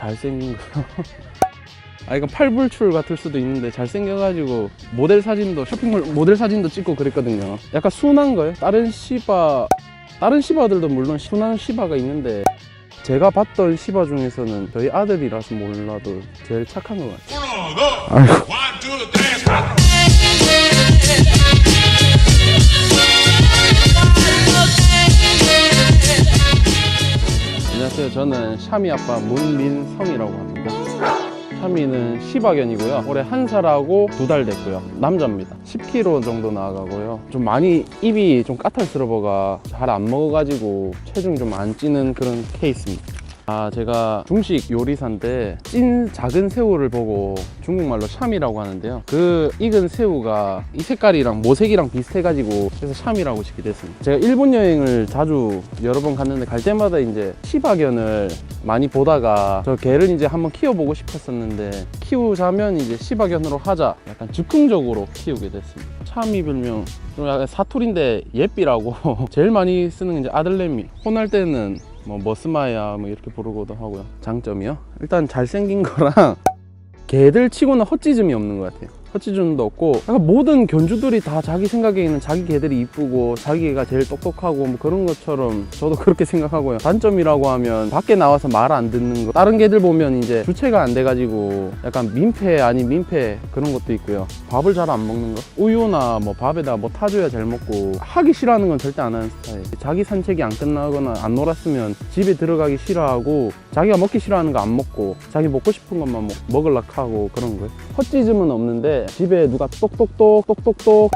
잘생긴 거. 아 이건 팔불출 같을 수도 있는데 잘생겨가지고 모델 사진도 쇼핑몰 모델 사진도 찍고 그랬거든요. 약간 순한 거요. 다른 시바 다른 시바들도 물론 순한 시바가 있는데 제가 봤던 시바 중에서는 저희 아들이라서 몰라도 제일 착한 것 같아요. 아이고. 안녕하세요. 저는 샤미 아빠 문민성이라고 합니다. 샤미는 시바견이고요. 올해 한 살하고 두 달 됐고요. 남자입니다. 10kg 정도 나가고요. 좀 많이 입이 좀 까탈스러워가 잘 안 먹어가지고 체중이 좀안 찌는 그런 케이스입니다. 아, 제가 중식 요리사인데 찐 작은 새우를 보고 중국말로 샴이라고 하는데요. 그 익은 새우가 이 색깔이랑 모색이랑 비슷해가지고 그래서 샴이라고 짓게 됐습니다. 제가 일본 여행을 자주 여러 번 갔는데 갈 때마다 이제 시바견을 많이 보다가 저 개를 이제 한번 키워보고 싶었었는데 키우자면 이제 시바견으로 하자 약간 즉흥적으로 키우게 됐습니다. 샴이 별명 좀 약간 사투리인데 예삐라고 제일 많이 쓰는 게 이제 아들내미 혼날 때는 뭐 머스마야 뭐 이렇게 부르고도 하고요. 장점이요? 일단 잘생긴 거랑 개들 치고는 헛짖음이 없는 것 같아요 헛짖음도 없고 약간 모든 견주들이 다 자기 생각에는 자기 개들이 이쁘고 자기가 제일 똑똑하고 뭐 그런 것처럼 저도 그렇게 생각하고요. 단점이라고 하면 밖에 나와서 말 안 듣는 거. 다른 개들 보면 이제 주체가 안 돼가지고 약간 민폐 아닌 민폐 그런 것도 있고요. 밥을 잘 안 먹는 거? 우유나 뭐 밥에다 뭐 타줘야 잘 먹고 하기 싫어하는 건 절대 안 하는 스타일. 자기 산책이 안 끝나거나 안 놀았으면 집에 들어가기 싫어하고 자기가 먹기 싫어하는 거 안 먹고 자기 먹고 싶은 것만 먹, 먹으려고 하고 그런 거예요. 헛짖음은 없는데 집에 누가 똑똑똑 똑똑똑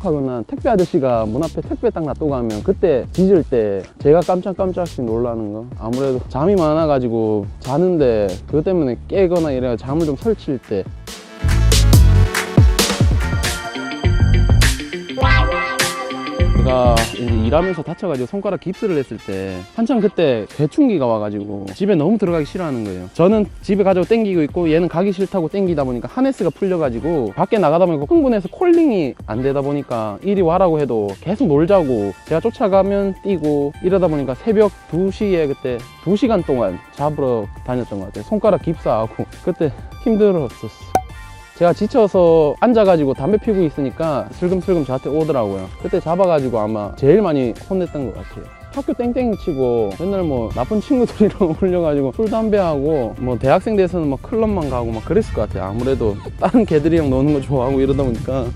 하거나 택배 아저씨가 문 앞에 택배 딱 놔두고 가면 그때 짖을 때 제가 깜짝깜짝씩 놀라는 거. 아무래도 잠이 많아가지고 자는데 그것 때문에 깨거나 이래가 잠을 좀 설칠 때 제가 일하면서 다쳐가지고 손가락 깁스를 했을 때 한참 그때 개충기가 와가지고 집에 너무 들어가기 싫어하는 거예요. 저는 집에 가자고 땡기고 있고 얘는 가기 싫다고 땡기다 보니까 하네스가 풀려가지고 밖에 나가다 보니까 흥분해서 콜링이 안 되다 보니까 이리 와라고 해도 계속 놀자고 제가 쫓아가면 뛰고 이러다 보니까 새벽 2시에 그때 2시간 동안 잡으러 다녔던 것 같아요. 손가락 깁스하고 그때 힘들었었어. 제가 지쳐서 앉아가지고 담배 피고 있으니까 슬금슬금 저한테 오더라고요. 그때 잡아가지고 아마 제일 많이 혼냈던 것 같아요. 학교 땡땡이 치고 맨날 뭐 나쁜 친구들이랑 어울려가지고 술 담배하고 뭐 대학생 돼서는 막 클럽만 가고 막 그랬을 것 같아요. 아무래도 다른 개들이랑 노는 거 좋아하고 이러다 보니까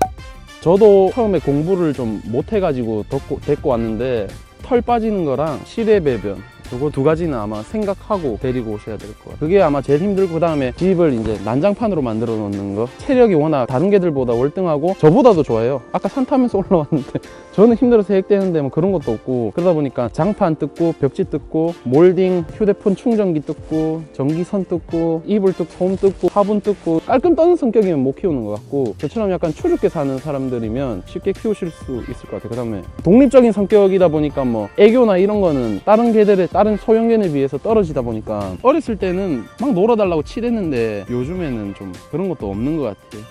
저도 처음에 공부를 좀 못해가지고 데리고, 왔는데 털 빠지는 거랑 실외 배변 요거 두 가지는 아마 생각하고 데리고 오셔야 될것 같아요. 그게 아마 제일 힘들고 그 다음에 집을 이제 난장판으로 만들어 놓는 거. 체력이 워낙 다른 개들보다 월등하고 저보다도 좋아요. 아까 산 타면서 올라왔는데 저는 힘들어서 핵되는데 뭐 그런 것도 없고 그러다 보니까 장판 뜯고 벽지 뜯고 몰딩 휴대폰 충전기 뜯고 전기선 뜯고 이불 뜯고 솜 뜯고 화분 뜯고 깔끔 떠는 성격이면 못 키우는 것 같고 저처럼 약간 추죽게 사는 사람들이면 쉽게 키우실 수 있을 것 같아요. 그 다음에 독립적인 성격이다 보니까 뭐 애교나 이런 거는 다른 개들의 다른 소형견에 비해서 떨어지다 보니까 어렸을 때는 막 놀아달라고 치댔는데 요즘에는 좀 그런 것도 없는 것 같아요.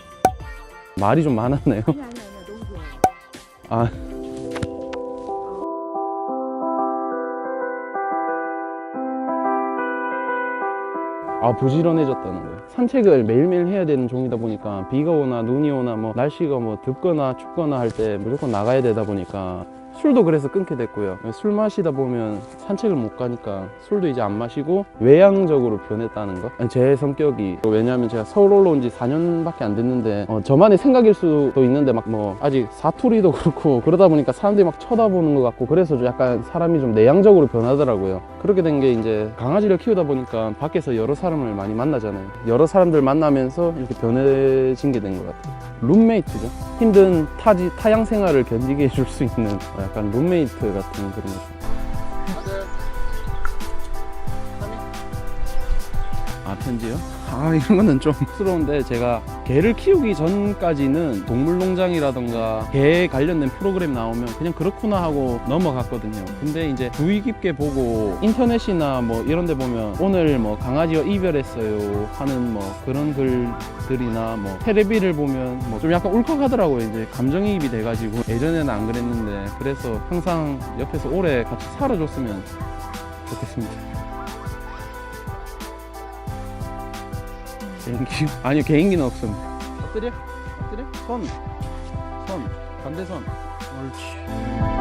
말이 좀 많았네요. 아니 아니 아니야 너무 좋아요. 아. 아 부지런해졌다는 거예요. 산책을 매일매일 해야 되는 종이다 보니까 비가 오나 눈이 오나 뭐 날씨가 뭐 덥거나 춥거나 할 때 무조건 나가야 되다 보니까 술도 그래서 끊게 됐고요. 술 마시다 보면 산책을 못 가니까 술도 이제 안 마시고 외향적으로 변했다는 거. 아니, 제 성격이 왜냐하면 제가 서울 올라온 지 4년밖에 안 됐는데 어, 저만의 생각일 수도 있는데 막 뭐 아직 사투리도 그렇고 그러다 보니까 사람들이 막 쳐다보는 것 같고 그래서 좀 약간 사람이 좀 내향적으로 변하더라고요. 그렇게 된 게 이제 강아지를 키우다 보니까 밖에서 여러 사람을 많이 만나잖아요. 여러 사람들 만나면서 이렇게 변해진 게 된 것 같아요. 룸메이트죠. 힘든 타지, 타양 생활을 견디게 해줄 수 있는 약간 룸메이트 같은 그런 거죠. 아 편지요? 아 이런 거는 좀 스러운데 제가 개를 키우기 전까지는 동물농장이라던가 개에 관련된 프로그램 나오면 그냥 그렇구나 하고 넘어갔거든요. 근데 이제 주의 깊게 보고 인터넷이나 뭐 이런 데 보면 오늘 뭐 강아지와 이별했어요 하는 뭐 그런 글들이나 뭐 테레비를 보면 뭐 좀 약간 울컥하더라고요. 이제 감정이입이 돼가지고 예전에는 안 그랬는데 그래서 항상 옆에서 오래 같이 살아줬으면 좋겠습니다 개인기. 아니요 개인기는 없습니다 엎드려? 엎드려? 손 손. 반대손. 옳지